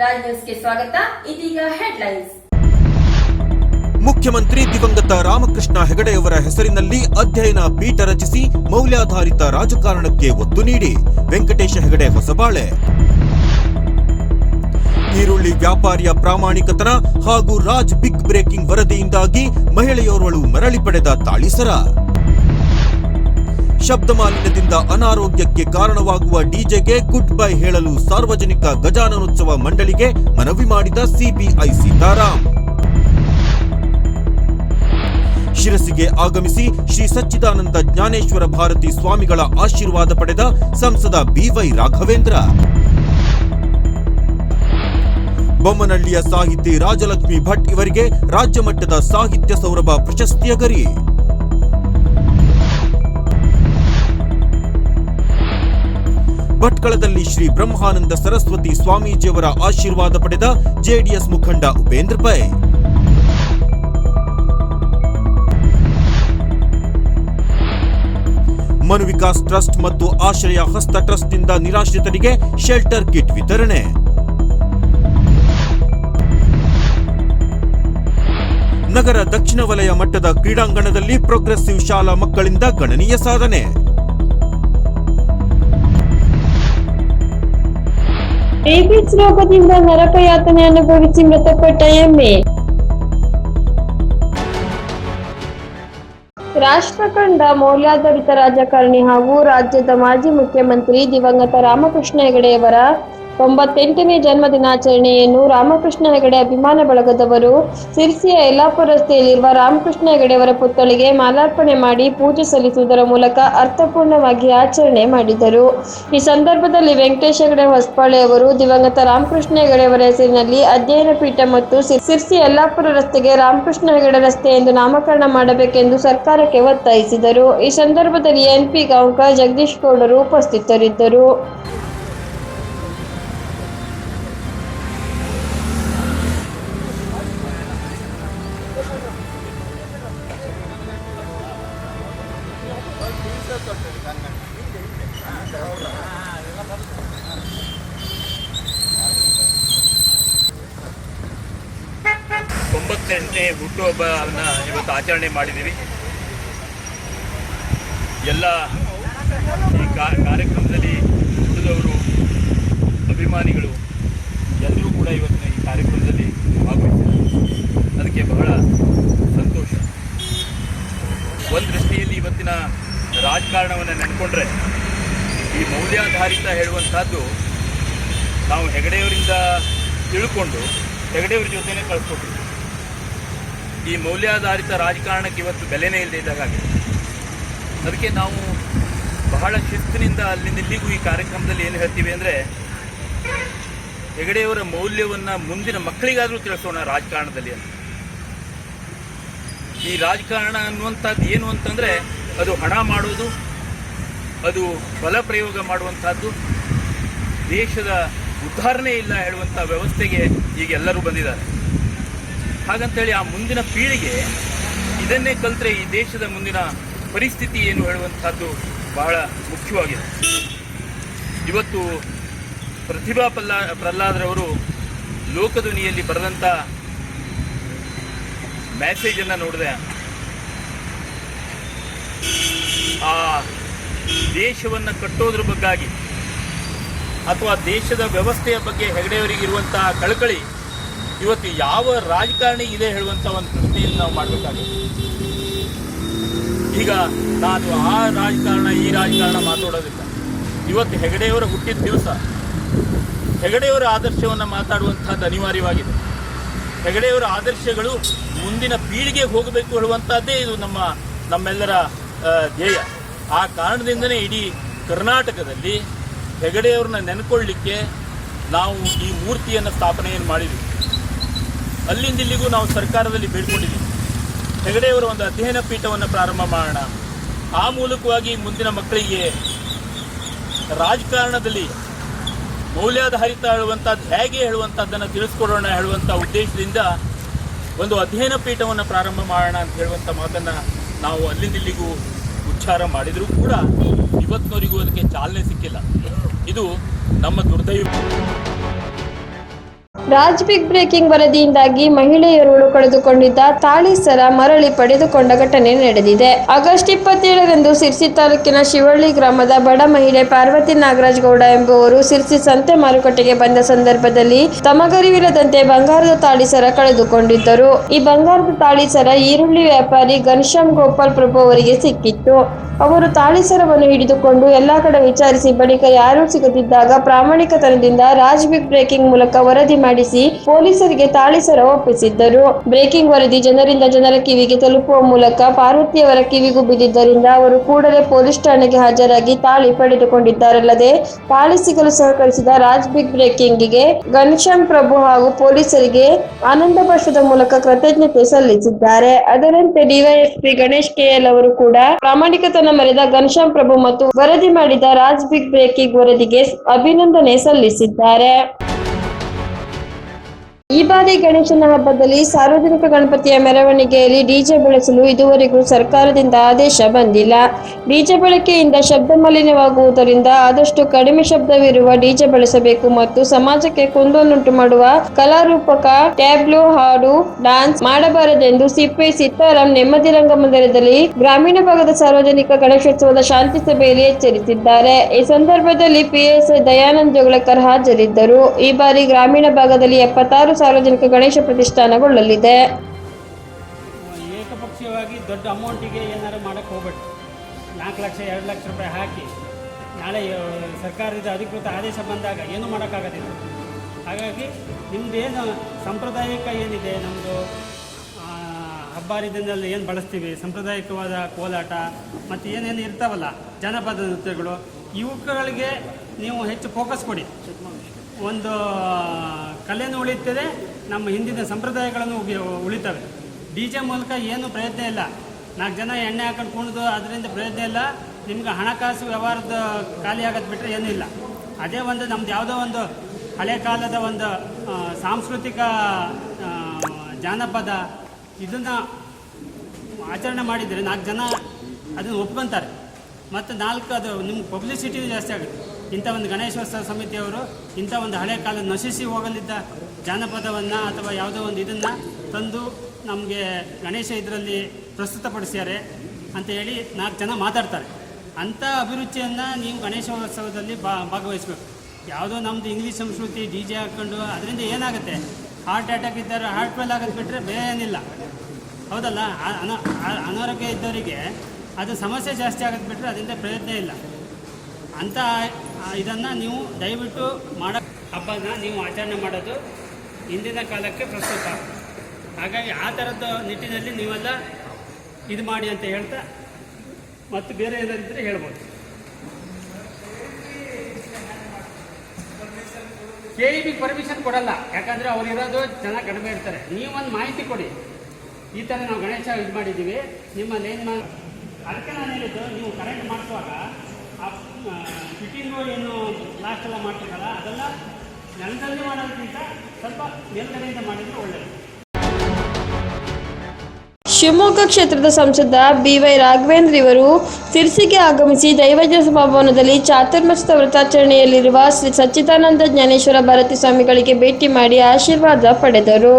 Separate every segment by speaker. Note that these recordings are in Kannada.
Speaker 1: ರಾಜ್ ನ್ಯೂಸ್ಗೆ ಸ್ವಾಗತ. ಇದೀಗ ಹೆಡ್ಲೈನ್ಸ್.
Speaker 2: ಮುಖ್ಯಮಂತ್ರಿ ದಿವಂಗತ ರಾಮಕೃಷ್ಣ ಹೆಗಡೆಯವರ ಹೆಸರಿನಲ್ಲಿ ಅಧ್ಯಯನ ಪೀಠ ರಚಿಸಿ ಮೌಲ್ಯಾಧಾರಿತ ರಾಜಕಾರಣಕ್ಕೆ ಒತ್ತು ನೀಡಿ. ವೆಂಕಟೇಶ ಹೆಗಡೆ ಹೊಸಬಾಳೆ. ಈರುಳ್ಳಿ ವ್ಯಾಪಾರಿಯ ಪ್ರಾಮಾಣಿಕತನ ಹಾಗೂ ರಾಜ್ ಬಿಗ್ ಬ್ರೇಕಿಂಗ್ ವರದಿಯಿಂದಾಗಿ ಮಹಿಳೆಯೋರ್ವಳು ಮರಳಿ ಪಡೆದ ತಾಳಿಸರ ಶಬ್ದ ಮಾಲಿನ್ಯದಿಂದ ಅನಾರೋಗ್ಯಕ್ಕೆ ಕಾರಣವಾಗುವ ಡಿಜೆಗೆ ಗುಡ್ ಬೈ ಹೇಳಲು ಸಾರ್ವಜನಿಕ ಗಜಾನನೋತ್ಸವ ಮಂಡಳಿಗೆ ಮನವಿ ಮಾಡಿದ ಸಿಬಿಐ ಸೀತಾರಾಮ್. ಶಿರಸಿಗೆ ಆಗಮಿಸಿ ಶ್ರೀ ಸಚ್ಚಿದಾನಂದ ಜ್ಞಾನೇಶ್ವರ ಭಾರತಿ ಸ್ವಾಮಿಗಳ ಆಶೀರ್ವಾದ ಪಡೆದ ಸಂಸದ ಬಿವೈ ರಾಘವೇಂದ್ರ. ಬೊಮ್ಮನಹಳ್ಳಿಯ ಸಾಹಿತಿ ರಾಜಲಕ್ಷ್ಮಿ ಭಟ್ ಇವರಿಗೆ ರಾಜ್ಯ ಮಟ್ಟದ ಸಾಹಿತ್ಯ ಸೌರಭ ಪ್ರಶಸ್ತಿಯ ಗರಿ ಭಟ್ಕಳದಲ್ಲಿ ಶ್ರೀ ಬ್ರಹ್ಮಾನಂದ ಸರಸ್ವತಿ ಸ್ವಾಮೀಜಿಯವರ ಆಶೀರ್ವಾದ ಪಡೆದ ಜೆಡಿಎಸ್ ಮುಖಂಡ ಉಪೇಂದ್ರ ಪೈ. ಮನು ವಿಕಾಸ್ ಟ್ರಸ್ಟ್ ಮತ್ತು ಆಶ್ರಯ ಹಸ್ತ ಟ್ರಸ್ಟ್ನಿಂದ ನಿರಾಶ್ರಿತರಿಗೆ ಶೆಲ್ಟರ್ ಕಿಟ್ ವಿತರಣೆ. ನಗರ ದಕ್ಷಿಣ ವಲಯ ಮಟ್ಟದ ಕ್ರೀಡಾಂಗಣದಲ್ಲಿ ಪ್ರೋಗ್ರೆಸಿವ್ ಶಾಲಾ ಮಕ್ಕಳಿಂದ ಗಣನೀಯ ಸಾಧನೆ.
Speaker 3: ರೇಬಿಸ್ ರೋಗದಿಂದ ನರಕಯಾತನೆ ಅನುಭವಿಸಿ ಮೃತಪಟ್ಟ ಎಮ್ಮೆ. ರಾಷ್ಟ್ರ ಕಂಡ ಮೌಲ್ಯಾಧಾರಿತ ರಾಜಕಾರಣಿ ಹಾಗೂ ರಾಜ್ಯದ ಮಾಜಿ ಮುಖ್ಯಮಂತ್ರಿ ದಿವಂಗತ ರಾಮಕೃಷ್ಣ ಹೆಗಡೆಯವರ ತೊಂಬತ್ತೆಂಟನೇ ಜನ್ಮ ದಿನಾಚರಣೆಯನ್ನು ರಾಮಕೃಷ್ಣ ಹೆಗಡೆ ಅಭಿಮಾನ ಬಳಗದವರು ಸಿರ್ಸಿಯ ಯಲ್ಲಾಪುರ ರಸ್ತೆಯಲ್ಲಿರುವ ರಾಮಕೃಷ್ಣ ಹೆಗಡೆಯವರ ಪುತ್ಥಳಿಗೆ ಮಾಲಾರ್ಪಣೆ ಮಾಡಿ ಪೂಜೆ ಸಲ್ಲಿಸುವುದರ ಮೂಲಕ ಅರ್ಥಪೂರ್ಣವಾಗಿ ಆಚರಣೆ ಮಾಡಿದರು. ಈ ಸಂದರ್ಭದಲ್ಲಿ ವೆಂಕಟೇಶ್ ಹೆಗಡೆ ಹೊಸಪಾಳೆ ಅವರು ದಿವಂಗತ ರಾಮಕೃಷ್ಣ ಹೆಗಡೆಯವರ ಹೆಸರಿನಲ್ಲಿ ಅಧ್ಯಯನ ಪೀಠ ಮತ್ತು ಸಿರ್ಸಿ ಯಲ್ಲಾಪುರ ರಸ್ತೆಗೆ ರಾಮಕೃಷ್ಣ ಹೆಗಡೆ ರಸ್ತೆ ಎಂದು ನಾಮಕರಣ ಮಾಡಬೇಕೆಂದು ಸರ್ಕಾರಕ್ಕೆ ಒತ್ತಾಯಿಸಿದರು. ಈ ಸಂದರ್ಭದಲ್ಲಿ ಎನ್ಪಿ ಗಾಂವ್ಕರ್ ಜಗದೀಶ್ ಗೌಡರು ಉಪಸ್ಥಿತರಿದ್ದರು.
Speaker 4: ತೊಂಬತ್ತೆಂಟನೇ ಹುಟ್ಟುಹಬ್ಬವನ್ನು ಇವತ್ತು ಆಚರಣೆ ಮಾಡಿದ್ದೀವಿ. ಎಲ್ಲ ಈ ಕಾರ್ಯಕ್ರಮದಲ್ಲಿ ಹುಟ್ಟಿದವರು, ಅಭಿಮಾನಿಗಳು ಎಲ್ಲರೂ ಕೂಡ ಇವತ್ತಿನ ಈ ಕಾರ್ಯಕ್ರಮದಲ್ಲಿ ಭಾಗವಹಿಸಿದ್ದಾರೆ. ಅದಕ್ಕೆ ಬಹಳ ಸಂತೋಷ. ಒಂದು ದೃಷ್ಟಿಯಲ್ಲಿ ಇವತ್ತಿನ ರಾಜಕಾರಣವನ್ನು ನೆನ್ಕೊಂಡ್ರೆ ಈ ಮೌಲ್ಯಾಧಾರಿತ ಹೇಳುವಂಥದ್ದು ನಾವು ಹೆಗಡೆಯವರಿಂದ ತಿಳ್ಕೊಂಡು ಹೆಗಡೆಯವ್ರ ಜೊತೆನೇ ಕಳ್ಸ್ಕೊಟ್ರು ಈ ಮೌಲ್ಯಾಧಾರಿತ ರಾಜಕಾರಣಕ್ಕೆ ಇವತ್ತು ಬೆಲೆನೇ ಇಲ್ಲದೆ ಇದ್ದಾಗಿದೆ ಅದಕ್ಕೆ ನಾವು ಬಹಳ ಶಿಸ್ತಿನಿಂದ ಅಲ್ಲಿಂದ ಇಲ್ಲಿಗೂ ಈ ಕಾರ್ಯಕ್ರಮದಲ್ಲಿ ಏನು ಹೇಳ್ತೀವಿ ಅಂದರೆ, ಹೆಗಡೆಯವರ ಮೌಲ್ಯವನ್ನು ಮುಂದಿನ ಮಕ್ಕಳಿಗಾದರೂ ತಿಳಿಸೋಣ ರಾಜಕಾರಣದಲ್ಲಿ ಅಂತ. ಈ ರಾಜಕಾರಣ ಅನ್ನುವಂಥದ್ದು ಏನು ಅಂತಂದರೆ, ಅದು ಹಣ ಮಾಡೋದು, ಅದು ಬಲ ಪ್ರಯೋಗ ಮಾಡುವಂಥದ್ದು, ದೇಶದ ಉದ್ಧಾರಣೆ ಇಲ್ಲ ಹೇಳುವಂಥ ವ್ಯವಸ್ಥೆಗೆ ಈಗ ಎಲ್ಲರೂ ಬಂದಿದ್ದಾರೆ. ಹಾಗಂತೇಳಿ ಆ ಮುಂದಿನ ಪೀಳಿಗೆ ಇದನ್ನೇ ಕಲಿತ್ರೆ ಈ ದೇಶದ ಮುಂದಿನ ಪರಿಸ್ಥಿತಿ ಏನು ಹೇಳುವಂಥದ್ದು ಬಹಳ ಮುಖ್ಯವಾಗಿದೆ. ಇವತ್ತು ಪ್ರತಿಭಾ ಪಲ್ಲಾ ಪ್ರಹ್ಲಾದ್ರವರು ಲೋಕಧ್ವನಿಯಲ್ಲಿ ಬರೆದಂಥ ಮೆಸೇಜನ್ನು ನೋಡಿದೆ. ಆ ದೇಶವನ್ನು ಕಟ್ಟೋದ್ರ ಬಗ್ಗಾಗಿ ಅಥವಾ ದೇಶದ ವ್ಯವಸ್ಥೆಯ ಬಗ್ಗೆ ಹೆಗಡೆಯವರಿಗೆ ಇರುವಂತಹ ಕಳಕಳಿ ಇವತ್ತು ಯಾವ ರಾಜಕಾರಣಿ ಇದೆ ಹೇಳುವಂಥ ಒಂದು ಪ್ರಶ್ನೆಯನ್ನು ನಾವು ಮಾಡಬೇಕಾಗುತ್ತೆ. ಈಗ ನಾನು ಆ ರಾಜಕಾರಣ, ಈ ರಾಜಕಾರಣ ಮಾತಾಡೋದಿಲ್ಲ. ಇವತ್ತು ಹೆಗಡೆಯವರ ಹುಟ್ಟಿದ ದಿವಸ, ಹೆಗಡೆಯವರ ಆದರ್ಶವನ್ನು ಮಾತಾಡುವಂಥದ್ದು ಅನಿವಾರ್ಯವಾಗಿದೆ. ಹೆಗಡೆಯವರ ಆದರ್ಶಗಳು ಮುಂದಿನ ಪೀಳಿಗೆಗೆ ಹೋಗಬೇಕು ಹೇಳುವಂಥದ್ದೇ ಇದು ನಮ್ಮ, ನಮ್ಮೆಲ್ಲರ ಧ್ಯೇಯ. ಆ ಕಾರಣದಿಂದನೇ ಇಡೀ ಕರ್ನಾಟಕದಲ್ಲಿ ಹೆಗಡೆಯವ್ರನ್ನ ನೆನ್ಕೊಳ್ಳಿಕ್ಕೆ ನಾವು ಈ ಮೂರ್ತಿಯನ್ನು ಸ್ಥಾಪನೆಯನ್ನು ಮಾಡಿದ್ವಿ. ಅಲ್ಲಿಂದ ಇಲ್ಲಿಗೂ ನಾವು ಸರ್ಕಾರದಲ್ಲಿ ಬೀಳ್ಕೊಂಡಿದ್ದೀವಿ. ಹೆಗಡೆಯವರ ಒಂದು ಅಧ್ಯಯನ ಪೀಠವನ್ನು ಪ್ರಾರಂಭ ಮಾಡೋಣ. ಆ ಮೂಲಕವಾಗಿ ಮುಂದಿನ ಮಕ್ಕಳಿಗೆ ರಾಜಕಾರಣದಲ್ಲಿ ಮೌಲ್ಯಾಧಾರಿತ ಹೇಳುವಂಥದ್ದು ಹೇಗೆ ಹೇಳುವಂಥದ್ದನ್ನು ತಿಳಿಸ್ಕೊಡೋಣ ಹೇಳುವಂಥ ಉದ್ದೇಶದಿಂದ ಒಂದು ಅಧ್ಯಯನ ಪೀಠವನ್ನು ಪ್ರಾರಂಭ ಮಾಡೋಣ ಅಂತ ಹೇಳುವಂಥ ಮಾತನ್ನು ನಾವು ಅಲ್ಲಿಂದ ಇಲ್ಲಿಗೂ ಉಚ್ಚಾರ ಮಾಡಿದರೂ ಕೂಡ ಇವತ್ತಿನವರೆಗೂ ಅದಕ್ಕೆ ಚಾಲನೆ ಸಿಕ್ಕಿಲ್ಲ. ಇದು ನಮ್ಮ ದುರ್ದೈವ.
Speaker 3: ರಾಜ್ ಬಿಗ್ ಬ್ರೇಕಿಂಗ್ ವರದಿಯಿಂದಾಗಿ ಮಹಿಳೆಯರು ಕಳೆದುಕೊಂಡಿದ್ದ ತಾಳಿ ಸರ ಮರಳಿ ಪಡೆದುಕೊಂಡ ಘಟನೆ ನಡೆದಿದೆ. ಆಗಸ್ಟ್ ಇಪ್ಪತ್ತೇಳರಂದು ಸಿರ್ಸಿ ತಾಲೂಕಿನ ಶಿವಳ್ಳಿ ಗ್ರಾಮದ ಬಡ ಮಹಿಳೆ ಪಾರ್ವತಿ ನಾಗರಾಜ್ ಗೌಡ ಎಂಬುವರು ಸಿರ್ಸಿ ಸಂತೆ ಮಾರುಕಟ್ಟೆಗೆ ಬಂದ ಸಂದರ್ಭದಲ್ಲಿ ತಮಗರಿವಿಲ್ಲದಂತೆ ಬಂಗಾರದ ತಾಳಿ ಸರ ಕಳೆದುಕೊಂಡಿದ್ದರು. ಈ ಬಂಗಾರದ ತಾಳಿ ಸರ ಈರುಳ್ಳಿ ವ್ಯಾಪಾರಿ ಘನಶ್ಯಾಮ್ ಗೋಪಾಲ್ ಪ್ರಭು ಅವರಿಗೆ ಸಿಕ್ಕಿತ್ತು. ಅವರು ತಾಳಿಸರವನ್ನು ಹಿಡಿದುಕೊಂಡು ಎಲ್ಲಾ ಕಡೆ ವಿಚಾರಿಸಿ ಬಳಿಕ ಯಾರೂ ಸಿಗದಿದ್ದಾಗ ಪ್ರಾಮಾಣಿಕತನದಿಂದ ರಾಜ್ ಬಿಗ್ ಬ್ರೇಕಿಂಗ್ ಮೂಲಕ ವರದಿ ಮಾಡಿಸಿ ಪೊಲೀಸರಿಗೆ ತಾಳಿಸರ ಒಪ್ಪಿಸಿದ್ದರು. ಬ್ರೇಕಿಂಗ್ ವರದಿ ಜನರಿಂದ ಜನರ ಕಿವಿಗೆ ತಲುಪುವ ಮೂಲಕ ಪಾರ್ವತಿಯವರ ಕಿವಿಗೂ ಬಿದ್ದಿದ್ದರಿಂದ ಅವರು ಕೂಡಲೇ ಪೊಲೀಸ್ ಠಾಣೆಗೆ ಹಾಜರಾಗಿ ತಾಳಿ ಪಡೆದುಕೊಂಡಿದ್ದಾರಲ್ಲದೆ ತಾಳಿ ಸಿಗಲು ಸಹಕರಿಸಿದ ರಾಜ್ ಬಿಗ್ ಬ್ರೇಕಿಂಗ್ಗೆ ಘನಶ್ಯಾಮ್ ಪ್ರಭು ಹಾಗೂ ಪೊಲೀಸರಿಗೆ ಆನಂದ ಮೂಲಕ ಕೃತಜ್ಞತೆ ಸಲ್ಲಿಸಿದ್ದಾರೆ. ಅದರಂತೆ ಡಿವೈಎಸ್ಪಿ ಗಣೇಶ್ ಕೆಎಲ್ ಅವರು ಕೂಡ ಪ್ರಾಮಾಣಿಕತನ ಮೆರೆದ ಘನಶ್ಯಾಮ್ ಪ್ರಭು ಮತ್ತು ವರದಿ ಮಾಡಿದ ರಾಜ್ ಬಿಗ್ ಬ್ರೇಕಿಂಗ್ ವರದಿಗೆ ಅಭಿನಂದನೆ ಸಲ್ಲಿಸಿದ್ದಾರೆ. ಈ ಬಾರಿ ಗಣೇಶನ ಹಬ್ಬದಲ್ಲಿ ಸಾರ್ವಜನಿಕ ಗಣಪತಿಯ ಮೆರವಣಿಗೆಯಲ್ಲಿ ಡಿಜೆ ಬಳಸಲು ಇದುವರೆಗೂ ಸರ್ಕಾರದಿಂದ ಆದೇಶ ಬಂದಿಲ್ಲ. ಡಿಜೆ ಬಳಕೆಯಿಂದ ಶಬ್ದ ಮಲಿನವಾಗುವುದರಿಂದ ಆದಷ್ಟು ಕಡಿಮೆ ಶಬ್ದವಿರುವ ಡಿಜೆ ಬಳಸಬೇಕು ಮತ್ತು ಸಮಾಜಕ್ಕೆ ಕುಂದನ್ನುಂಟು ಮಾಡುವ ಕಲಾರೂಪಕ ಟ್ಯಾಬ್ಲೋ, ಹಾಡು ಡಾನ್ಸ್ ಮಾಡಬಾರದೆಂದು ಸಿಪ್ಪೆ ಸೀತಾರಾಮ್ ನೆಮ್ಮದಿ ರಂಗಮಂದಿರದಲ್ಲಿ ಗ್ರಾಮೀಣ ಭಾಗದ ಸಾರ್ವಜನಿಕ ಗಣೇಶೋತ್ಸವದ ಶಾಂತಿ ಸಭೆಯಲ್ಲಿ ಎಚ್ಚರಿಸಿದ್ದಾರೆ. ಈ ಸಂದರ್ಭದಲ್ಲಿ ಪಿಎಸ್ಐ ದಯಾನಂದ್ ಜೋಗಳಕರ್ ಹಾಜರಿದ್ದರು. ಈ ಬಾರಿ ಗ್ರಾಮೀಣ ಭಾಗದಲ್ಲಿ ಎಪ್ಪತ್ತಾರು ಸಾರ್ವಜನಿಕ ಗಣೇಶ ಪ್ರತಿಷ್ಠಾನಗೊಳ್ಳಲಿದೆ.
Speaker 5: ಏಕಪಕ್ಷೀಯವಾಗಿ ದೊಡ್ಡ ಅಮೌಂಟಿಗೆ ಏನಾದ್ರು ಮಾಡಕ್ಕೆ ಹೋಗ್ಬೇಡ. ನಾಲ್ಕು ಲಕ್ಷ, ಎರಡು ಲಕ್ಷ ರೂಪಾಯಿ ಹಾಕಿ ನಾಳೆ ಸರ್ಕಾರದ ಅಧಿಕೃತ ಆದೇಶ ಬಂದಾಗ ಏನೂ ಮಾಡೋಕ್ಕಾಗೋದಿಲ್ಲ. ಹಾಗಾಗಿ ನಿಮ್ಮದು ಏನು ಸಾಂಪ್ರದಾಯಿಕ ಏನಿದೆ? ನಮ್ಮದು ಹಬ್ಬ ಹರಿದಿನದಲ್ಲಿ ಏನು ಬಳಸ್ತೀವಿ? ಸಾಂಪ್ರದಾಯಿಕವಾದ ಕೋಲಾಟ ಮತ್ತು ಏನೇನು ಇರ್ತಾವಲ್ಲ, ಜನಪದ ನೃತ್ಯಗಳು ಇವುಗಳಿಗೆ ನೀವು ಹೆಚ್ಚು ಫೋಕಸ್ ಕೊಡಿ. ಒಂದು ಕಲೆನೂ ಉಳಿತದೆ ನಮ್ಮ ಹಿಂದಿನ ಸಂಪ್ರದಾಯಗಳನ್ನು ಉಳಿತವೆ. ಡಿ ಜೆ ಮೂಲಕ ಏನು ಪ್ರಯತ್ನ ಇಲ್ಲ. ನಾಲ್ಕು ಜನ ಎಣ್ಣೆ ಹಾಕೊಂಡು ಕುಣಿದು ಅದರಿಂದ ಪ್ರಯತ್ನ ಇಲ್ಲ. ನಿಮ್ಗೆ ಹಣಕಾಸು ವ್ಯವಹಾರದ ಖಾಲಿ ಆಗೋದು ಬಿಟ್ಟರೆ ಏನೂ ಇಲ್ಲ. ಅದೇ ಒಂದು, ನಮ್ದು ಯಾವುದೋ ಒಂದು ಹಳೆ ಕಾಲದ ಒಂದು ಸಾಂಸ್ಕೃತಿಕ ಜಾನಪದ ಇದನ್ನು ಆಚರಣೆ ಮಾಡಿದರೆ ನಾಲ್ಕು ಜನ ಅದನ್ನು ಒಪ್ಕೊಂತಾರೆ. ಮತ್ತು ನಾಲ್ಕು ಅದು ನಿಮ್ಗೆ ಪಬ್ಲಿಸಿಟಿ ಜಾಸ್ತಿ ಆಗುತ್ತೆ. ಇಂಥ ಒಂದು ಗಣೇಶೋತ್ಸವ ಸಮಿತಿಯವರು ಇಂಥ ಒಂದು ಹಳೆ ಕಾಲ ನಶಿಸಿ ಹೋಗಲಿದ್ದ ಜಾನಪದವನ್ನು ಅಥವಾ ಯಾವುದೋ ಒಂದು ಇದನ್ನು ತಂದು ನಮಗೆ ಗಣೇಶ ಇದರಲ್ಲಿ ಪ್ರಸ್ತುತಪಡಿಸ್ಯಾರೆ ಅಂತ ಹೇಳಿ ನಾಲ್ಕು ಜನ ಮಾತಾಡ್ತಾರೆ. ಅಂಥ ಅಭಿರುಚಿಯನ್ನು ನೀವು ಗಣೇಶೋತ್ಸವದಲ್ಲಿ ಬಾ, ಭಾಗವಹಿಸಬೇಕು. ಯಾವುದೋ ನಮ್ಮದು ಇಂಗ್ಲೀಷ್ ಸಂಸ್ಕೃತಿ ಡಿ ಜೆ ಹಾಕ್ಕೊಂಡು ಅದರಿಂದ ಏನಾಗುತ್ತೆ? ಹಾರ್ಟ್ ಅಟ್ಯಾಕ್ ಇದ್ದಾರೆ ಹಾರ್ಟ್ ಫೇಲ್ ಆಗೋದು ಬಿಟ್ಟರೆ ಬೇರೆ ಏನಿಲ್ಲ ಹೌದಲ್ಲ ಅನ- ಅನಾರೋಗ್ಯ ಇದ್ದವರಿಗೆ ಅದು ಸಮಸ್ಯೆ ಜಾಸ್ತಿ ಆಗೋದು ಬಿಟ್ಟರೆ ಅದರಿಂದ ಪ್ರಯತ್ನ ಇಲ್ಲ. ಅಂಥ ಇದನ್ನು ನೀವು ದಯವಿಟ್ಟು ಮಾಡೋ ಹಬ್ಬನ ನೀವು ಆಚರಣೆ ಮಾಡೋದು ಇಂದಿನ ಕಾಲಕ್ಕೆ ಪ್ರಸ್ತುತ. ಹಾಗಾಗಿ ಆ ಥರದ ನಿಟ್ಟಿನಲ್ಲಿ ನೀವೆಲ್ಲ ಇದು ಮಾಡಿ ಅಂತ ಹೇಳ್ತಾ ಮತ್ತು ಬೇರೆ ಏನಾದಿದ್ದರೆ ಹೇಳ್ಬೋದು. ಕೆ ಇ ಬಿ ಪರ್ಮಿಷನ್ ಕೊಡಲ್ಲ. ಯಾಕಂದರೆ ಅವ್ರು ಇರೋದು ಜನ ಕಡಿಮೆ ಇರ್ತಾರೆ. ನೀವೊಂದು ಮಾಹಿತಿ ಕೊಡಿ. ಈ ಥರ ನಾವು ಗಣೇಶ ಇದು ಮಾಡಿದ್ದೀವಿ. ನಿಮ್ಮ ಏನು ಮಾಡಿ ಅದಕ್ಕೆ ನಾನು ಹೇಳಿದ್ದು, ನೀವು ಕರೆಂಟ್ ಮಾಡಿಸುವಾಗ ಫಿಟ್ಟಿಂಗು ಏನು ಲಾಸ್ಟ್ ಎಲ್ಲ ಮಾಡ್ತೀರಲ್ಲ ಅದೆಲ್ಲ ನೆಲದಲ್ಲಿ ಮಾಡೋದಕ್ಕಿಂತ ಸ್ವಲ್ಪ ಮೇಲ್ಗಡೆಯಿಂದ ಮಾಡಿದ್ರೆ ಒಳ್ಳೆಯದು
Speaker 3: ಶಿವಮೊಗ್ಗ ಕ್ಷೇತ್ರದ ಸಂಸದ ಬಿವೈ ರಾಘವೇಂದ್ರ ಇವರು ಸಿರ್ಸಿಗೆ ಆಗಮಿಸಿ ದೈವಜ್ಞ ಭವನದಲ್ಲಿ ಚಾತುರ್ಮಾಸದ ವ್ರತಾಚರಣೆಯಲ್ಲಿರುವ ಶ್ರೀ ಸಚ್ಚಿದಾನಂದ ಜ್ಞಾನೇಶ್ವರ ಭಾರತಿ ಸ್ವಾಮಿಗಳಿಗೆ ಭೇಟಿ ಮಾಡಿ ಆಶೀರ್ವಾದ ಪಡೆದರು.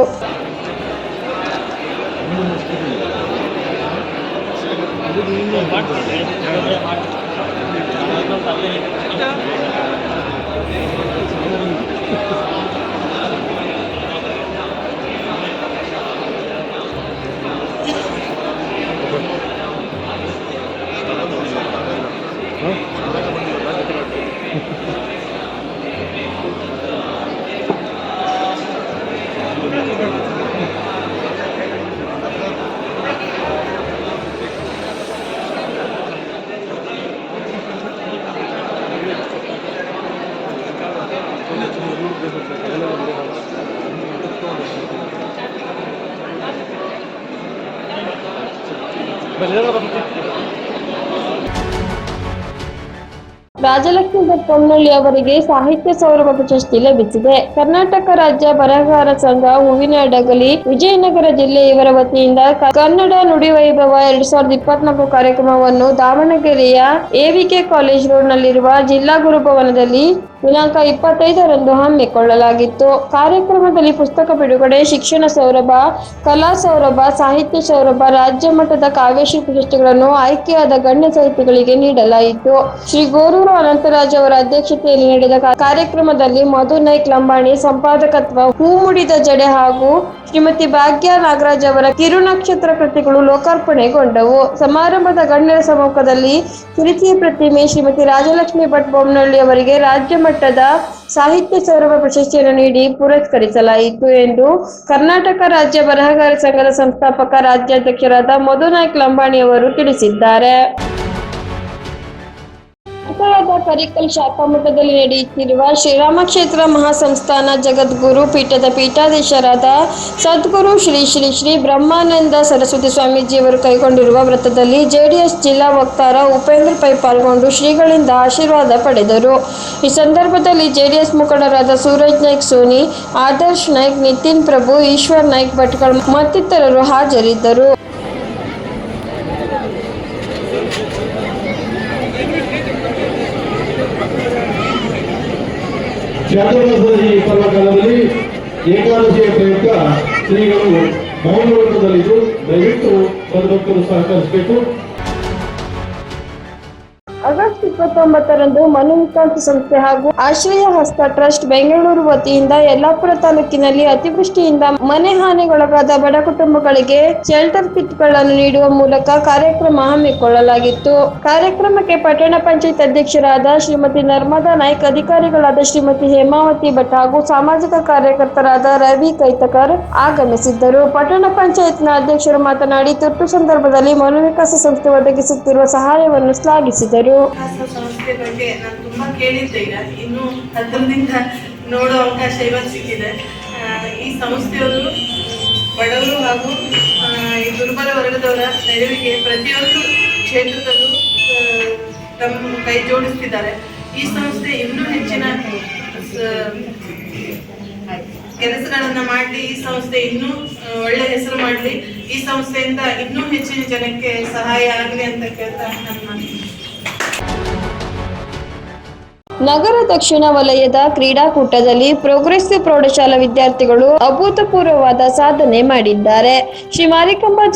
Speaker 3: ರಾಜಲಕ್ಷ್ಮಿ ದತ್ತಮ್ನಳ್ಳಿ ಅವರಿಗೆ ಸಾಹಿತ್ಯ ಸೌರಭ ಪ್ರಶಸ್ತಿ ಲಭಿಸಿದೆ. ಕರ್ನಾಟಕ ರಾಜ್ಯ ಬರಹಗಾರ ಸಂಘ ಹೂವಿನ ಡಗಲಿ ವಿಜಯನಗರ ಜಿಲ್ಲೆ ಇವರ ವತಿಯಿಂದ ಕನ್ನಡ ನುಡಿ ವೈಭವ ಎರಡ್ ಸಾವಿರದ ಇಪ್ಪತ್ನಾಲ್ಕು ಕಾರ್ಯಕ್ರಮವನ್ನು ದಾವಣಗೆರೆಯ ಎವಿಕೆ ಕಾಲೇಜ್ ರೋಡ್ನಲ್ಲಿರುವ ಜಿಲ್ಲಾ ಗುರುಭವನದಲ್ಲಿ ದಿನಾಂಕ ಇಪ್ಪತ್ತೈದರಂದು ಹಮ್ಮಿಕೊಳ್ಳಲಾಗಿತ್ತು. ಕಾರ್ಯಕ್ರಮದಲ್ಲಿ ಪುಸ್ತಕ ಬಿಡುಗಡೆ, ಶಿಕ್ಷಣ ಸೌರಭ, ಕಲಾ ಸೌರಭ, ಸಾಹಿತ್ಯ ಸೌರಭ, ರಾಜ್ಯ ಮಟ್ಟದ ಕಾವ್ಯಶ್ರೀ ಪ್ರಶಸ್ತಿಗಳನ್ನು ಆಯ್ಕೆಯಾದ ಗಣ್ಯ ಸಾಹಿತಿಗಳಿಗೆ ನೀಡಲಾಯಿತು. ಶ್ರೀ ಗೋರೂರು ಅನಂತರಾಜ್ ಅವರ ಅಧ್ಯಕ್ಷತೆಯಲ್ಲಿ ನಡೆದ ಕಾರ್ಯಕ್ರಮದಲ್ಲಿ ಮಧು ನಾಯ್ಕ್ ಲಂಬಾಣಿ, ಸಂಪಾದಕತ್ವ, ಹೂ ಮುಡಿದ ಜಡೆ ಹಾಗೂ ಶ್ರೀಮತಿ ಭಾಗ್ಯ ನಾಗರಾಜ್ ಅವರ ಕಿರುನಕ್ಷತ್ರ ಕೃತಿಗಳು ಲೋಕಾರ್ಪಣೆಗೊಂಡವು. ಸಮಾರಂಭದ ಗಣ್ಯರ ಸಮ್ಮುಖದಲ್ಲಿ ಕಿರಿತಿಯ ಪ್ರತಿಮೆ ಶ್ರೀಮತಿ ರಾಜಲಕ್ಷ್ಮಿ ಭಟ್ ಬೊಮ್ಮನಹಳ್ಳಿ ಅವರಿಗೆ ರಾಜ್ಯ ಮಟ್ಟದ ಸಾಹಿತ್ಯ ಸೌರಭ ಪ್ರಶಸ್ತಿಯನ್ನು ನೀಡಿ ಪುರಸ್ಕರಿಸಲಾಯಿತು ಎಂದು ಕರ್ನಾಟಕ ರಾಜ್ಯ ಬರಹಗಾರ ಸಂಘದ ಸಂಸ್ಥಾಪಕ ರಾಜ್ಯಾಧ್ಯಕ್ಷರಾದ ಮಧು ನಾಯ್ಕ್ ಲಂಬಾಣಿ ಅವರು ತಿಳಿಸಿದ್ದಾರೆ. ನಗರದ ಪರಿಕಲ್ ಶಾಖಾ ಮಠದಲ್ಲಿ ನಡೆಯುತ್ತಿರುವ ಶ್ರೀರಾಮ ಕ್ಷೇತ್ರ ಮಹಾಸಂಸ್ಥಾನ ಜಗದ್ಗುರು ಪೀಠದ ಪೀಠಾಧೀಶರಾದ ಸದ್ಗುರು ಶ್ರೀ ಶ್ರೀ ಶ್ರೀ ಬ್ರಹ್ಮಾನಂದ ಸರಸ್ವತಿ ಸ್ವಾಮೀಜಿಯವರು ಕೈಗೊಂಡಿರುವ ವ್ರತದಲ್ಲಿ ಜೆಡಿಎಸ್ ಜಿಲ್ಲಾ ವಕ್ತಾರ ಉಪೇಂದ್ರ ಪೈ ಪಾಲ್ಗೊಂಡು ಶ್ರೀಗಳಿಂದ ಆಶೀರ್ವಾದ ಪಡೆದರು. ಈ ಸಂದರ್ಭದಲ್ಲಿ ಜೆಡಿಎಸ್ ಮುಖಂಡರಾದ ಸೂರಜ್ ನಾಯ್ಕ್, ಸೋನಿ, ಆದರ್ಶ್ ನಾಯ್ಕ್, ನಿತಿನ್ ಪ್ರಭು, ಈಶ್ವರ್ ನಾಯ್ಕ್ ಭಟ್ಕಳ್ ಮತ್ತಿತರರು ಹಾಜರಿದ್ದರು.
Speaker 6: ಚಾತುರ್ಮಾಸದ ಈ ಪರ್ವಕಾಲದಲ್ಲಿ ಏಕಾದಶಿಯ ಪ್ರಯುಕ್ತ ಶ್ರೀಗಳು ಮೌನ ವ್ರತದಲ್ಲಿದ್ದು ದಯವಿಟ್ಟು ಸದ್ಭಕ್ತರು ಸಹಕರಿಸಬೇಕು.
Speaker 3: ಆಗಸ್ಟ್ ಇಪ್ಪತ್ತೊಂಬತ್ತರಂದು ಮನು ವಿಕಾಸ ಸಂಸ್ಥೆ ಹಾಗೂ ಆಶ್ರಯ ಹಸ್ತ ಟ್ರಸ್ಟ್ ಬೆಂಗಳೂರು ವತಿಯಿಂದ ಯಲ್ಲಾಪುರ ತಾಲೂಕಿನಲ್ಲಿ ಅತಿವೃಷ್ಟಿಯಿಂದ ಮನೆ ಹಾನಿಗೊಳಗಾದ ಬಡ ಕುಟುಂಬಗಳಿಗೆ ಶೆಲ್ಟರ್ ಕಿಟ್ಗಳನ್ನು ನೀಡುವ ಮೂಲಕ ಕಾರ್ಯಕ್ರಮ ಹಮ್ಮಿಕೊಳ್ಳಲಾಗಿತ್ತು. ಕಾರ್ಯಕ್ರಮಕ್ಕೆ ಪಟ್ಟಣ ಪಂಚಾಯತ್ ಅಧ್ಯಕ್ಷರಾದ ಶ್ರೀಮತಿ ನರ್ಮದಾ ನಾಯ್ಕ್, ಅಧಿಕಾರಿಗಳಾದ ಶ್ರೀಮತಿ ಹೇಮಾವತಿ ಭಟ್ ಹಾಗೂ ಸಾಮಾಜಿಕ ಕಾರ್ಯಕರ್ತರಾದ ರವಿ ಕೈತಕರ್ ಆಗಮಿಸಿದ್ದರು. ಪಟ್ಟಣ ಪಂಚಾಯತ್ನ ಅಧ್ಯಕ್ಷರು ಮಾತನಾಡಿ, ತುರ್ತು ಸಂದರ್ಭದಲ್ಲಿ ಮನು ವಿಕಾಸ ಸಂಸ್ಥೆ ಒದಗಿಸುತ್ತಿರುವ ಸಹಾಯವನ್ನು ಶ್ಲಾಘಿಸಿದರು.
Speaker 7: ವಿಕಾಸ ಸಂಸ್ಥೆ ಬಗ್ಗೆ ನಾನು ತುಂಬಾ ಕೇಳಿದ್ದೆ ಈಗ. ಇನ್ನು ಹತ್ತಿರದಿಂದ ನೋಡೋ ಅವಕಾಶ ಇವತ್ತು ಸಿಕ್ಕಿದೆ. ಈ ಸಂಸ್ಥೆಯವರು ಬಡವರು ಹಾಗೂ ಈ ದುರ್ಬಲ ವರ್ಗದವರ ನೆರವಿಗೆ ಪ್ರತಿಯೊಂದು ಕ್ಷೇತ್ರದಲ್ಲೂ ತಮ್ಮ ಕೈ ಜೋಡಿಸ್ತಿದ್ದಾರೆ. ಈ ಸಂಸ್ಥೆ ಇನ್ನೂ ಹೆಚ್ಚಿನ ಕೆಲಸಗಳನ್ನು ಮಾಡಲಿ, ಈ ಸಂಸ್ಥೆ ಇನ್ನೂ ಒಳ್ಳೆ ಹೆಸರು ಮಾಡಲಿ, ಈ ಸಂಸ್ಥೆಯಿಂದ ಇನ್ನೂ ಹೆಚ್ಚಿನ ಜನಕ್ಕೆ ಸಹಾಯ ಆಗಲಿ ಅಂತ ಕೇಳ್ತಾ ನನ್ನ
Speaker 3: ನಗರ ದಕ್ಷಿಣ ವಲಯದ ಕ್ರೀಡಾಕೂಟದಲ್ಲಿ ಪ್ರೋಗ್ರೆಸಿವ್ ಪ್ರೌಢಶಾಲಾ ವಿದ್ಯಾರ್ಥಿಗಳು ಅಭೂತಪೂರ್ವವಾದ ಸಾಧನೆ ಮಾಡಿದ್ದಾರೆ. ಶ್ರೀ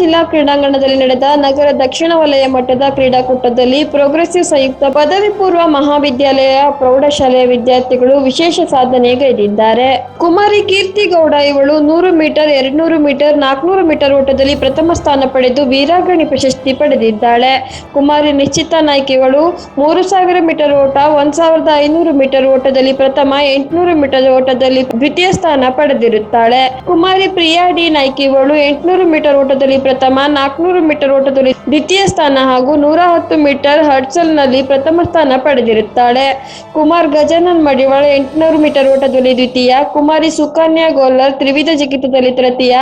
Speaker 3: ಜಿಲ್ಲಾ ಕ್ರೀಡಾಂಗಣದಲ್ಲಿ ನಡೆದ ನಗರ ದಕ್ಷಿಣ ವಲಯ ಮಟ್ಟದ ಕ್ರೀಡಾಕೂಟದಲ್ಲಿ ಪ್ರೋಗ್ರೆಸಿವ್ ಸಂಯುಕ್ತ ಪದವಿ ಪೂರ್ವ ಮಹಾವಿದ್ಯಾಲಯ ಪ್ರೌಢಶಾಲೆಯ ವಿದ್ಯಾರ್ಥಿಗಳು ವಿಶೇಷ ಸಾಧನೆಗೈದಿದ್ದಾರೆ ಕುಮಾರಿ ಕೀರ್ತಿ ಗೌಡ ಇವಳು ನೂರು ಮೀಟರ್, ಎರಡ್ನೂರು ಮೀಟರ್, ನಾಲ್ಕುನೂರು ಮೀಟರ್ ಓಟದಲ್ಲಿ ಪ್ರಥಮ ಸ್ಥಾನ ಪಡೆದು ವೀರಾಗಣಿ ಪ್ರಶಸ್ತಿ ಪಡೆದಿದ್ದಾಳೆ. ಕುಮಾರಿ ನಿಶ್ಚಿತ ನಾಯ್ಕಿಗಳು ಮೂರು ಸಾವಿರ ಮೀಟರ್ ಓಟ, ಒಂದ್ ಸಾವಿರದ ಐನೂರು ಮೀಟರ್ ಓಟದಲ್ಲಿ ಪ್ರಥಮ, ಎಂಟುನೂರು ಮೀಟರ್ ಓಟದಲ್ಲಿ ದ್ವಿತೀಯ ಸ್ಥಾನ ಪಡೆದಿರುತ್ತಾಳೆ. ಕುಮಾರಿ ಪ್ರಿಯಾ ಡಿ ನಾಯ್ಕಿ ಇವಳು ಎಂಟುನೂರು ಮೀಟರ್ ಓಟದಲ್ಲಿ ಪ್ರಥಮ, ನಾಲ್ಕುನೂರು ಮೀಟರ್ ಓಟದಲ್ಲಿ ದ್ವಿತೀಯ ಸ್ಥಾನ ಹಾಗೂ ನೂರ ಹತ್ತು ಮೀಟರ್ ಹರ್ಟ್ಸಲ್ನಲ್ಲಿ ಪ್ರಥಮ ಸ್ಥಾನ ಪಡೆದಿರುತ್ತಾಳೆ. ಕುಮಾರ್ ಗಜಾನನ್ ಮಡಿವಾಳ ಎಂಟುನೂರು ಮೀಟರ್ ಓಟದಲ್ಲಿ ದ್ವಿತೀಯ, ಕುಮಾರಿ ಸುಕನ್ಯಾ ಗೋಲ್ಲರ್ ತ್ರಿವಿಧ ಜಿಗಿತದಲ್ಲಿ ತೃತೀಯ,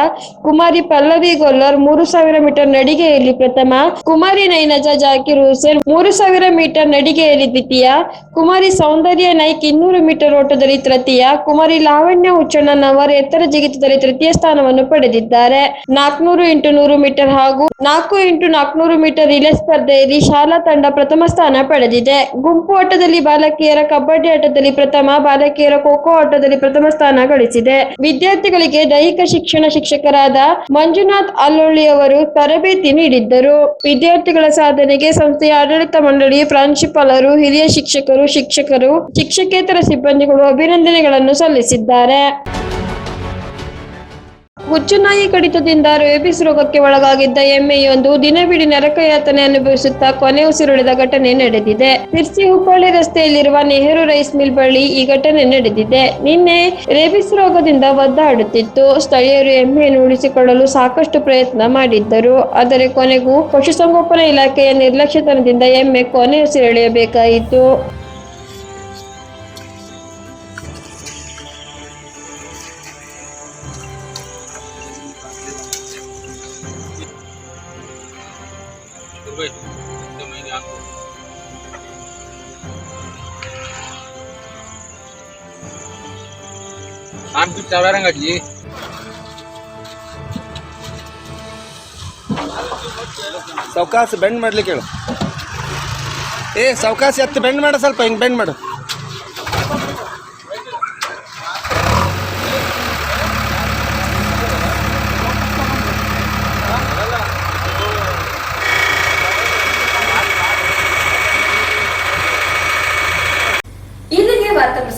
Speaker 3: ಕುಮಾರಿ ಪಲ್ಲವಿ ಗೋಲ್ಲರ್ ಮೂರು ಸಾವಿರ ಮೀಟರ್ ನಡಿಗೆಯಲ್ಲಿ ಪ್ರಥಮ, ಕುಮಾರಿ ನೈನಜಾ ಜಾಕಿರ್ ಹುಸೇನ್ ಮೂರು ಸಾವಿರ ಮೀಟರ್ ನಡಿಗೆಯಲ್ಲಿ ದ್ವಿತೀಯ ಕುಮಾರಿ ಸೌಂದರ್ಯ ನಾಯ್ಕ್ ಇನ್ನೂರು ಮೀಟರ್ ಓಟದಲ್ಲಿ ತೃತೀಯ, ಕುಮಾರಿ ಲಾವಣ್ಯ ಹುಚ್ಚಣ್ಣನವರ್ ಎತ್ತರ ಜಿಗಿತದಲ್ಲಿ ತೃತೀಯ ಸ್ಥಾನವನ್ನು ಪಡೆದಿದ್ದಾರೆ. ನಾಲ್ಕುನೂರು ಇಂಟು ನೂರು ಮೀಟರ್ ಹಾಗೂ ನಾಲ್ಕು ಇಂಟು ನಾಲ್ಕುನೂರು ಮೀಟರ್ ರಿಲೇ ಸ್ಪರ್ಧೆಯಲ್ಲಿ ಶಾಲಾ ತಂಡ ಪ್ರಥಮ ಸ್ಥಾನ ಪಡೆದಿದೆ. ಗುಂಪು ಆಟದಲ್ಲಿ ಬಾಲಕಿಯರ ಕಬಡ್ಡಿ ಆಟದಲ್ಲಿ ಪ್ರಥಮ, ಬಾಲಕಿಯರ ಖೋ ಖೋ ಆಟದಲ್ಲಿ ಪ್ರಥಮ ಸ್ಥಾನ ಗಳಿಸಿದೆ. ವಿದ್ಯಾರ್ಥಿಗಳಿಗೆ ದೈಹಿಕ ಶಿಕ್ಷಣ ಶಿಕ್ಷಕರಾದ ಮಂಜುನಾಥ್ ಅಲ್ಲೊಳ್ಳಿ ಅವರು ತರಬೇತಿ ನೀಡಿದ್ದರು. ವಿದ್ಯಾರ್ಥಿಗಳ ಸಾಧನೆಗೆ ಸಂಸ್ಥೆಯ ಆಡಳಿತ ಮಂಡಳಿ, ಪ್ರಾಂಶುಪಾಲರು, ಹಿರಿಯ ಶಿಕ್ಷಕರು ಶಿಕ್ಷಕರು ಶಿಕ್ಷಕೇತರ ಸಿಬ್ಬಂದಿಗಳು ಅಭಿನಂದನೆಗಳನ್ನು ಸಲ್ಲಿಸಿದ್ದಾರೆ. ಹುಚ್ಚುನಾಯಿ ಕಡಿತದಿಂದ ರೇಬಿಸ್ ರೋಗಕ್ಕೆ ಒಳಗಾಗಿದ್ದ ಎಮ್ಮೆಯೊಂದು ದಿನವಿಡೀ ನರಕಯಾತನೆ ಅನುಭವಿಸುತ್ತಾ ಕೊನೆ ಉಸಿರುಳಿದ ಘಟನೆ ನಡೆದಿದೆ. ತಿರ್ಸಿ ಹುಬ್ಬಳ್ಳಿ ರಸ್ತೆಯಲ್ಲಿರುವ ನೆಹರು ರೈಸ್ ಮಿಲ್ ಬಳಿ ಈ ಘಟನೆ ನಡೆದಿದೆ. ನಿನ್ನೆ ರೇಬಿಸ್ ರೋಗದಿಂದ ಒದ್ದಾಡುತ್ತಿತ್ತು. ಸ್ಥಳೀಯರು ಎಮ್ಮೆಯನ್ನು ಉಳಿಸಿಕೊಳ್ಳಲು ಸಾಕಷ್ಟು ಪ್ರಯತ್ನ ಮಾಡಿದ್ದರು. ಆದರೆ ಕೊನೆಗೂ ಪಶುಸಂಗೋಪನಾ ಇಲಾಖೆಯ ನಿರ್ಲಕ್ಷ್ಯತನದಿಂದ ಎಮ್ಮೆ ಕೊನೆ ಉಸಿರೆಳೆಯಬೇಕಾಯಿತು.
Speaker 8: ಅಂಗಡಿ ಸೌಕಾಸ ಬೆಂಡ್ ಮಾಡ್ಲಿಕ್ಕೆ ಹೇಳು ಏ ಸೌಕಾಸ ಎತ್ತು ಬೆಂಡ್ ಮಾಡು ಸ್ವಲ್ಪ ಹಿಂಗೆ ಬೆಂಡ್ ಮಾಡು.